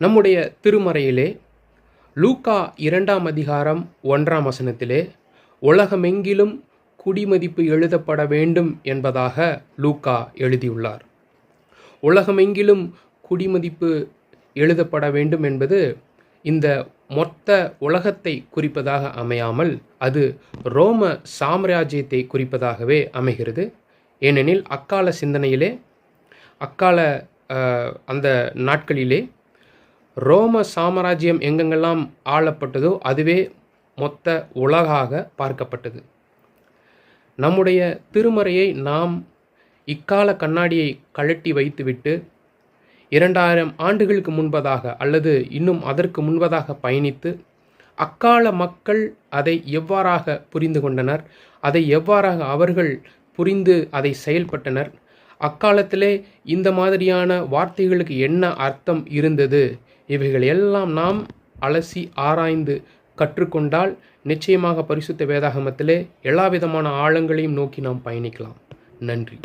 நம்முடைய திருமறையிலே லூக்கா இரண்டாம் அதிகாரம் ஒன்றாம் வசனத்திலே உலகமெங்கிலும் குடிமதிப்பு எழுதப்பட வேண்டும் என்பதாக லூக்கா எழுதியுள்ளார். உலகமெங்கிலும் குடிமதிப்பு எழுதப்பட வேண்டும் என்பது இந்த மொத்த உலகத்தை குறிப்பதாக அமையாமல் அது ரோம சாம்ராஜ்யத்தை குறிப்பதாகவே அமைகிறது. ஏனெனில் அக்கால சிந்தனையிலே அக்கால அந்த நாட்களிலே ரோம சாம்ராஜ்யம் எங்கெங்கெல்லாம் ஆளப்பட்டதோ அதுவே மொத்த உலகாக பார்க்கப்பட்டது. நம்முடைய திருமறையை நாம் இக்கால கண்ணாடியை கழட்டி வைத்துவிட்டு இரண்டாயிரம் ஆண்டுகளுக்கு முன்பதாக அல்லது இன்னும் அதற்கு முன்பதாக பயணித்து அக்கால மக்கள் அதை எவ்வாறாக புரிந்து கொண்டனர் அதை எவ்வாறாக அவர்கள் புரிந்து அதை செயல்பட்டனர் அக்காலத்திலே இந்த மாதிரியான வார்த்தைகளுக்கு என்ன அர்த்தம் இருந்தது? இவைகள் எல்லாம் நாம் அலசி ஆராய்ந்து கற்றுக்கொண்டால் நிச்சயமாக பரிசுத்த வேதாகமத்திலே எல்லா விதமான ஆழங்களையும் நோக்கி நாம் பயணிக்கலாம். நன்றி.